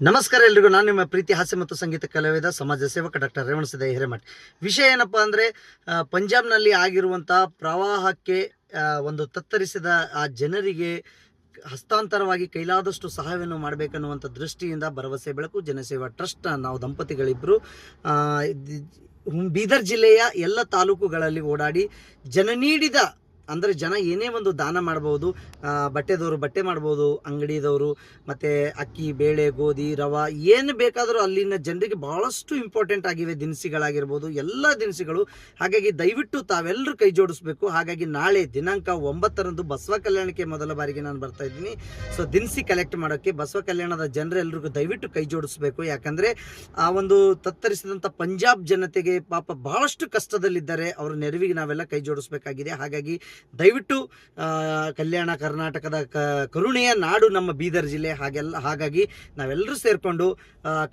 ನಮಸ್ಕಾರ ಎಲ್ರಿಗೂ. ನಾನು ನಿಮ್ಮ ಪ್ರೀತಿ ಹಾಸ್ಯ ಮತ್ತು ಸಂಗೀತ ಕಲಾವಿದ, ಸಮಾಜ ಸೇವಕ ಡಾಕ್ಟರ್ ರೇವಣ ಸಿದ್ದಯ್ಯ ಹಿರೇಮಠ್. ವಿಷಯ ಏನಪ್ಪ ಅಂದರೆ ಪಂಜಾಬ್ನಲ್ಲಿ ಆಗಿರುವಂಥ ಪ್ರವಾಹಕ್ಕೆ ಒಂದು ತತ್ತರಿಸಿದ ಆ ಜನರಿಗೆ ಹಸ್ತಾಂತರವಾಗಿ ಕೈಲಾದಷ್ಟು ಸಹಾಯವನ್ನು ಮಾಡಬೇಕನ್ನುವಂಥ ದೃಷ್ಟಿಯಿಂದ ಭರವಸೆ, ಬೆಳಕು, ಜನಸೇವಾ ಟ್ರಸ್ಟ್ ನಾವು ದಂಪತಿಗಳಿಬ್ಬರು ಬೀದರ್ ಜಿಲ್ಲೆಯ ಎಲ್ಲ ತಾಲೂಕುಗಳಲ್ಲಿ ಓಡಾಡಿ ಜನ ನೀಡಿದ ಅಂದರೆ ಜನ ಏನೇ ಒಂದು ದಾನ ಮಾಡ್ಬೋದು ಬಟ್ಟೆದವರು ಬಟ್ಟೆ ಮಾಡ್ಬೋದು, ಅಂಗಡಿದವರು, ಮತ್ತು ಅಕ್ಕಿ, ಬೇಳೆ, ಗೋಧಿ, ರವ, ಏನು ಬೇಕಾದರೂ ಅಲ್ಲಿನ ಜನರಿಗೆ ಭಾಳಷ್ಟು ಇಂಪಾರ್ಟೆಂಟ್ ಆಗಿವೆ ದಿನಸಿಗಳಾಗಿರ್ಬೋದು, ಎಲ್ಲ ದಿನಸಿಗಳು. ಹಾಗಾಗಿ ದಯವಿಟ್ಟು ತಾವೆಲ್ಲರೂ ಕೈ ಜೋಡಿಸ್ಬೇಕು. ಹಾಗಾಗಿ ನಾಳೆ ದಿನಾಂಕ ಒಂಬತ್ತರಂದು ಬಸವ ಕಲ್ಯಾಣಕ್ಕೆ ಮೊದಲ ಬಾರಿಗೆ ನಾನು ಬರ್ತಾ ಇದ್ದೀನಿ. ಸೊ ದಿನಸಿ ಕಲೆಕ್ಟ್ ಮಾಡೋಕ್ಕೆ ಬಸವ ಕಲ್ಯಾಣದ ಜನರೆಲ್ಲರಿಗೂ ದಯವಿಟ್ಟು ಕೈ ಜೋಡಿಸ್ಬೇಕು. ಯಾಕಂದರೆ ಆ ಒಂದು ತತ್ತರಿಸಿದಂಥ ಪಂಜಾಬ್ ಜನತೆಗೆ ಪಾಪ ಭಾಳಷ್ಟು ಕಷ್ಟದಲ್ಲಿದ್ದಾರೆ. ಅವರ ನೆರವಿಗೆ ನಾವೆಲ್ಲ ಕೈ ಜೋಡಿಸ್ಬೇಕಾಗಿದೆ. ಹಾಗಾಗಿ ದಯವಿಟ್ಟು ಕಲ್ಯಾಣ ಕರ್ನಾಟಕದ ಕ, ಕರುಣೆಯ ನಾಡು ನಮ್ಮ ಬೀದರ್ ಜಿಲ್ಲೆ ಹಾಗೆಲ್ಲ, ಹಾಗಾಗಿ ನಾವೆಲ್ಲರೂ ಸೇರಿಕೊಂಡು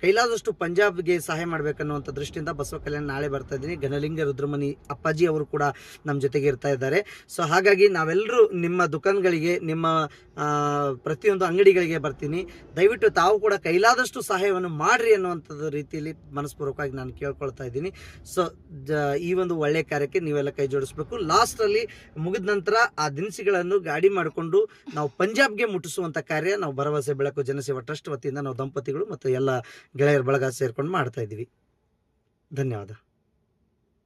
ಕೈಲಾದಷ್ಟು ಪಂಜಾಬ್ಗೆ ಸಹಾಯ ಮಾಡಬೇಕನ್ನುವಂಥ ದೃಷ್ಟಿಯಿಂದ ಬಸವ ಕಲ್ಯಾಣ ನಾಳೆ ಬರ್ತಾ ಇದ್ದೀನಿ. ಘನಲಿಂಗ ರುದ್ರಮನಿ ಅಪ್ಪಾಜಿ ಅವರು ಕೂಡ ನಮ್ಮ ಜೊತೆಗೆ ಇರ್ತಾ ಇದ್ದಾರೆ. ಸೊ ಹಾಗಾಗಿ ನಾವೆಲ್ಲರೂ ನಿಮ್ಮ ದುಕಾನ್ಗಳಿಗೆ ನಿಮ್ಮ ಪ್ರತಿಯೊಂದು ಅಂಗಡಿಗಳಿಗೆ ಬರ್ತೀನಿ. ದಯವಿಟ್ಟು ತಾವು ಕೂಡ ಕೈಲಾದಷ್ಟು ಸಹಾಯವನ್ನು ಮಾಡ್ರಿ ಅನ್ನುವಂಥದ್ದು ರೀತಿಯಲ್ಲಿ ಮನಸ್ಪೂರ್ವಕವಾಗಿ ನಾನು ಕೇಳ್ಕೊಳ್ತಾ ಇದ್ದೀನಿ. ಸೊ ಈ ಒಂದು ಒಳ್ಳೆಯ ಕಾರ್ಯಕ್ಕೆ ನೀವೆಲ್ಲ ಕೈ ಜೋಡಿಸ್ಬೇಕು. ಲಾಸ್ಟಲ್ಲಿ ಮುಗಿದ ನಂತರ ಆ ದಿನಸಿಗಳನ್ನು ಗಾಡಿ ಮಾಡಿಕೊಂಡು ನಾವು ಪಂಜಾಬ್ಗೆ ಮುಟ್ಟಿಸುವಂಥ ಕಾರ್ಯ ನಾವು ಭರವಸೆ, ಬೆಳಕು, ಜನಸೇವಾ, ಟ್ರಸ್ಟ್ ವತಿಯಿಂದ ನಾವು ದಂಪತಿಗಳು ಮತ್ತು ಎಲ್ಲ ಗೆಳೆಯರ ಬಳಗ ಸೇರ್ಕೊಂಡು ಮಾಡ್ತಾ ಇದ್ದೀವಿ. ಧನ್ಯವಾದ.